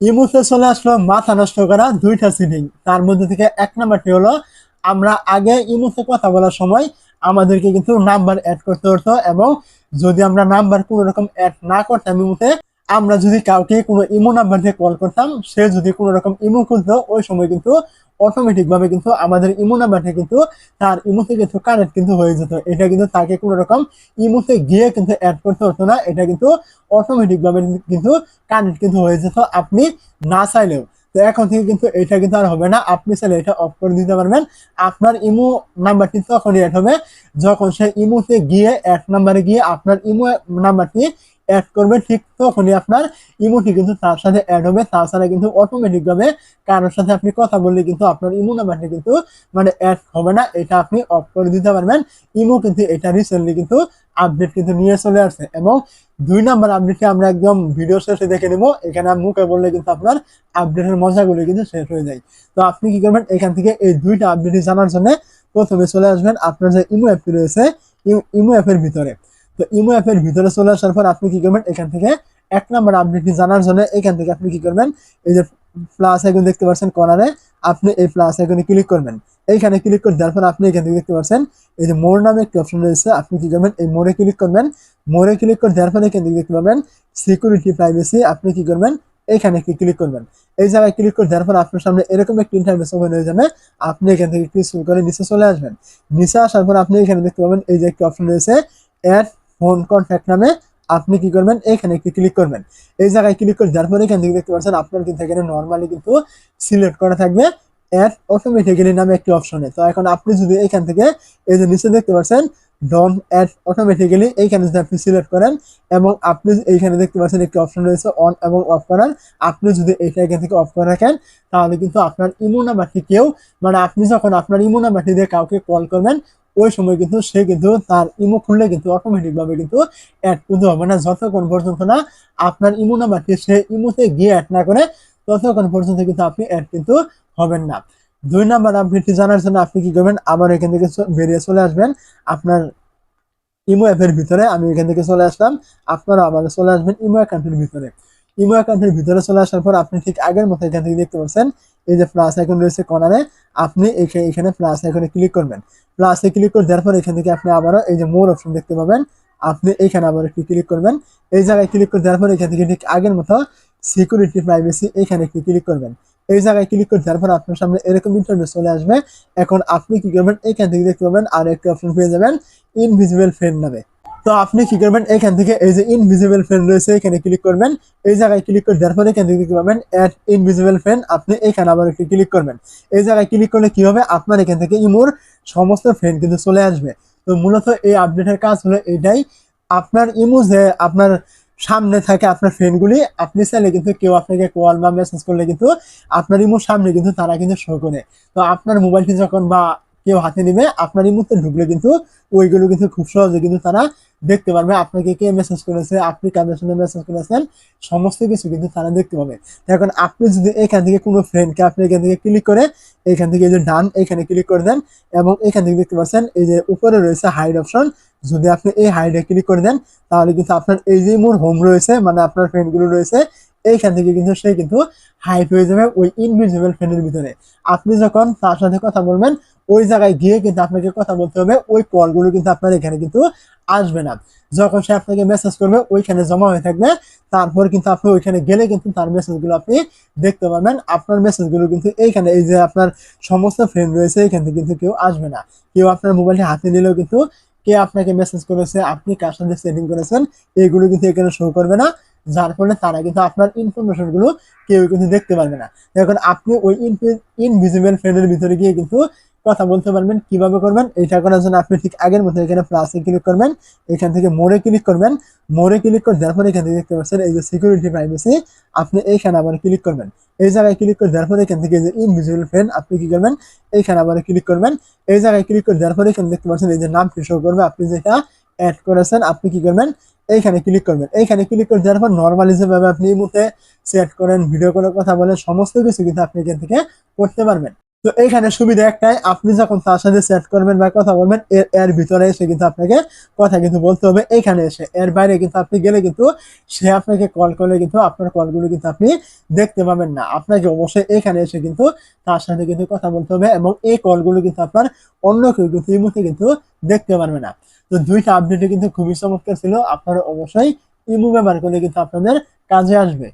ইমুতে চলে আসলো মাথা নষ্ট করা দুইটা সিটিং তার মধ্যে থেকে এক নাম্বারটি হলো, আমরা আগে ইমুতে কথা বলার সময় আমাদেরকে কিন্তু নাম্বার অ্যাড করতে হতো এবং যদি আমরা নাম্বার কোনো রকম অ্যাড না করতাম ইমুতে আমরা যদি কাউকে কোনো ইমো নাম্বার দিয়ে কল করতাম, সে যদি কোনো রকম ইমো খুলতো, ওই সময় কিন্তু অটোমেটিক ভাবে কিন্তু আমাদের ইমো নাম্বারটা কিন্তু তার ইমোতে কিন্তু কানেক্ট কিন্তু হয়ে যেত। এটা কিন্তু তাকে কোনো রকম ইমোতে গিয়ে কিন্তু অ্যাড করতে হতো না, এটা কিন্তু অটোমেটিক ভাবে কিন্তু কানেক্ট কিন্তু হয়ে যেত আপনি না চাইলেও। তো এখন থেকে কিন্তু এটা কিন্তু আর হবে না, আপনি চাইলে এটা অফ করে দিতে পারবেন। আপনার ইমো নাম্বারটি তখনই অ্যাড হবে, যখন সে ইমোতে গিয়ে অ্যাড নাম্বারে গিয়ে আপনার ইমো নাম্বারটি অ্যাড করবে, ঠিক তখনই আপনার ইমোটি কিন্তু তার সাথে অ্যাড হবে। তাছাড়া কিন্তু অটোমেটিক ভাবে কারোর সাথে আপনি কথা বললে কিন্তু আপনার ইমো নাম্বারটি কিন্তু মানে অ্যাড হবে না। এটা আপনি অফ করে দিতে পারবেন। ইমো কিন্তু এটা রিসেন্টলি কিন্তু আপডেট কিন্তু নিয়ে চলে আসছে এবং দুই নাম্বার আপডেটটি আমরা একদম ভিডিও শেষে দেখে নেব। এখানে মুখে বললে কিন্তু আপনার আপডেটের মজাগুলো কিন্তু শেষ হয়ে যায়। তো আপনি কি করবেন? এখান থেকে এই দুইটা আপডেট জানার জন্য প্রথমে চলে আসবেন আপনার যে ইমো অ্যাপটি রয়েছে ইমো অ্যাপের ভিতরে। তো ইমো অ্যাপের ভিতরে চলে আসার পর আপনি কি করবেন? এখান থেকে এক নাম্বার আপডেটটি জানার জন্য এখান থেকে আপনি কি করবেন? এই যে প্লাস আইকন দেখতে পাচ্ছেন কর্নারে আপনি এই প্লাস আইকনে ক্লিক করবেন। এইখানে ক্লিক করে দেওয়ার পর আপনি এখান থেকে দেখতে পাচ্ছেন, এই যে মোর নামে একটি অপশন রয়েছে, আপনি কি করবেন? এই মোড়ে ক্লিক করবেন। মোড়ে ক্লিক করে দেওয়ার পর এখান থেকে দেখতে পাবেন সিকিউরিটি প্রাইভেসি আপনি কি করবেন? এখানে একটি ক্লিক করবেন। এই জায়গায় ক্লিক করে দেওয়ার পর আপনার সামনে এরকম একটি ইন্টারভেস ওপেন হয়ে যাবে, আপনি এখান থেকে ক্লিক করে নিচে চলে আসবেন। নিচে আসার পর আপনি এখানে দেখতে পাবেন, এই যে একটি অপশন রয়েছে অ্যাড ফোন কন্ট্যাক্ট নামে আপনি কি করবেন? এখানে একটি ক্লিক করবেন। এই জায়গায় ক্লিক করে যার পরে এখান থেকে দেখতে পাচ্ছেন আপনার কিন্তু এখানে নর্মালি কিন্তু সিলেক্ট করা থাকবে। অ্যাড অটোমেটিক্যালি নামে একটি অপশনে তো এখন আপনি যদি এখান থেকে এই যে নিচে দেখতে পাচ্ছেন ডন অ্যাড অটোমেটিক্যালি এইখানে যদি আপনি সিলেক্ট করেন এবং আপনি এইখানে দেখতে পাচ্ছেন একটি অপশন রয়েছে অন এবং অফ করার। আপনি যদি এইটা এখান থেকে অফ করে রাখেন, তাহলে কিন্তু আপনার ইমো নাম্বারটি কেউ মানে আপনি যখন আপনার ইমো নাম্বারটি দিয়ে কাউকে কল করবেন ওই সময় কিন্তু সে কিন্তু তার ইমো খুললে কিন্তু অটোমেটিক ভাবে কিন্তু অ্যাড কিন্তু হবে না, যতক্ষণ পর্যন্ত না আপনার ইমো নাম্বারটি সে ইমোতে গিয়ে অ্যাড না করে, ততক্ষণ পর্যন্ত কিন্তু আপনি অ্যাড কিন্তু হবেন না। দুই নাম্বার আপডেটটি জানার জন্য আপনি কি করবেন? আবার এখান থেকে বেরিয়ে চলে আসবেন। আপনার ইমো অ্যাপের ভিতরে আমি এখান থেকে চলে আসলাম। আপনারা আবার চলে আসবেন ইমো অ্যাকাউন্টের ভিতরে। ইমো অ্যাকাউন্টের ভিতরে চলে আসার পর আপনি ঠিক আগের মতো এখান থেকে দেখতে পাচ্ছেন এই যে প্লাস আইকন রয়েছে কর্নারে আপনি এখা- এখানে প্লাস আইকনে ক্লিক করবেন। প্লাসে ক্লিক করে দেওয়ার পর এখান থেকে আপনি আবারও এই যে মোর অপশন দেখতে পাবেন। আপনি এইখানে আবার একটি ক্লিক করবেন। এই জায়গায় ক্লিক করে দেওয়ার পর এখান থেকে ঠিক আগের মতো সিকিউরিটি প্রাইভেসি এখানে একটি ক্লিক করবেন। এই জায়গায় ক্লিক করে দেওয়ার পর আপনার সামনে এরকম ইন্টারভিউ চলে আসবে। এখন আপনি কি করবেন? এখান থেকে দেখতে পাবেন আর একটি অপশন পেয়ে যাবেন ইনভিজিবল ফ্রেন্ড নামে। তো আপনি কি করবেন? এখান থেকে এই যে ইনভিজিবল ফ্রেন্ড রয়েছে, এখানে ক্লিক করবেন। এই জায়গায় ক্লিক করে দেওয়ার পরে এখান থেকে দেখতে পাবেন অ্যাড ইনভিজিবল ফ্রেন্ড আপনি এখানে আবার একটি ক্লিক করবেন। এই জায়গায় ক্লিক করলে কি হবে? আপনার এখান থেকে ইমোর সমস্ত ফ্রেন্ড কিন্তু চলে আসবে। তো মূলত এই আপডেটের কাজ হলো এটাই। আপনার ইমো যে আপনার সামনে থাকে আপনার ফ্রেন্ডগুলি আপনি চাইলে কিন্তু কেউ আপনাকে কল বা মেসেজ করলে কিন্তু আপনার ইমোর সামনে কিন্তু তারা কিন্তু শো করে। তো আপনার মোবাইলটি যখন বা কেউ হাতে নিবে, আপনার ইমোতে ঢুকলে কিন্তু ওইগুলো কিন্তু খুব সহজে কিন্তু তারা দেখতে পারবে। আপনাকে কে মেসেজ করেছে, আপনি কাদের সঙ্গে মেসেজ করেছেন, সমস্ত কিছু কিন্তু তারা দেখতে পাবে। এখন আপনি যদি এখান থেকে কোনো ফ্রেন্ডকে আপনি এখান থেকে ক্লিক করে, এখান থেকে এই যে ডান, এখানে ক্লিক করে দেন এবং এখান থেকে দেখতে পাচ্ছেন এই যে উপরে রয়েছে হাইড অপশন যদি আপনি এই হাইডে ক্লিক করে দেন, তাহলে কিন্তু আপনার এই যে মোর হোম রয়েছে মানে আপনার ফ্রেন্ডগুলো রয়েছে, এইখান থেকে কিন্তু সে কিন্তু হাইড হয়ে যাবে ওই ইনভিজিবল ফ্রেন্ডের ভিতরে। আপনি যখন তার সাথে কথা বলবেন ওই জায়গায় গিয়ে কিন্তু আপনাকে কথা বলতে হবে, ওই কলগুলো কিন্তু আপনার এখানে কিন্তু আসবে না। যখন সে আপনাকে মেসেজ করবে, ওইখানে জমা হয়ে থাকবে, তারপর কিন্তু আপনি ওইখানে গেলে কিন্তু তার মেসেজগুলো আপনি দেখতে পাবেন আপনার মেসেজগুলো কিন্তু এইখানে, এই যে আপনার সমস্ত ফ্রেন্ড রয়েছে, এখান থেকে কিন্তু কেউ আসবে না। কেউ আপনার মোবাইলটি হাতে নিলেও কিন্তু কে আপনাকে মেসেজ করেছে, আপনি কার সাথে সেটিং করেছেন এইগুলো কিন্তু এখানে শো করবে না। যার ফলে তারা কিন্তু আপনার ইনফরমেশনগুলো কেউ কিন্তু দেখতে পারবে না। এখন আপনি ওই ইনভিজিবল ফ্রেন্ডের ভিতরে গিয়ে কিন্তু কথা বলতে পারবেন, কীভাবে করবেন এটা করার জন্য আপনি ঠিক আগের মতো এখানে প্লাসে ক্লিক করবেন, এখান থেকে মোড়ে ক্লিক করবেন মোড়ে ক্লিক করে দেওয়ার পরে এখান থেকে দেখতে পাচ্ছেন এই যে সিকিউরিটি প্রাইভেসি আপনি এইখানে আবার ক্লিক করবেন। এই জায়গায় ক্লিক করে দেওয়ার পরে এখান থেকে যে ইনভিজিবল ফ্রেন্ড আপনি কি করবেন, এইখানে আবার ক্লিক করবেন। এই জায়গায় ক্লিক করে দেওয়ার পরে এখানে দেখতে পাচ্ছেন এই যে নামটি শো করবে, আপনি যেটা অ্যাড করেছেন, আপনি কি করবেন, এইখানে ক্লিক করবেন। এইখানে ক্লিক করে দেওয়ার পর নর্মালি যেভাবে আপনি এই মুহূর্তে সেট করেন ভিডিও করে কথা বলেন, সমস্ত কিছু কিন্তু আপনি এখান থেকে করতে পারবেন। তো এইখানে সুবিধা একটাই, আপনি যখন তার সাথে চ্যাট করবেন বা কথা বলবেন, এর এর ভিতরে এসে কিন্তু আপনাকে কথা কিন্তু বলতে হবে। এইখানে এসে, এর বাইরে কিন্তু আপনি গেলে কিন্তু সে আপনাকে কল করলে কিন্তু আপনার কলগুলো কিন্তু আপনি দেখতে পাবেন না। আপনাকে অবশ্যই এখানে এসে কিন্তু তার সাথে কিন্তু কথা বলতে হবে এবং এই কলগুলো কিন্তু আপনার অন্য কেউ কিন্তু এই মুহূর্তে কিন্তু দেখতে পারবে না। তো দুইটা আপডেটে কিন্তু খুবই চমৎকার ছিল। আপনারা অবশ্যই ইমো ব্যবহার করলে কিন্তু আপনাদের কাজে আসবে।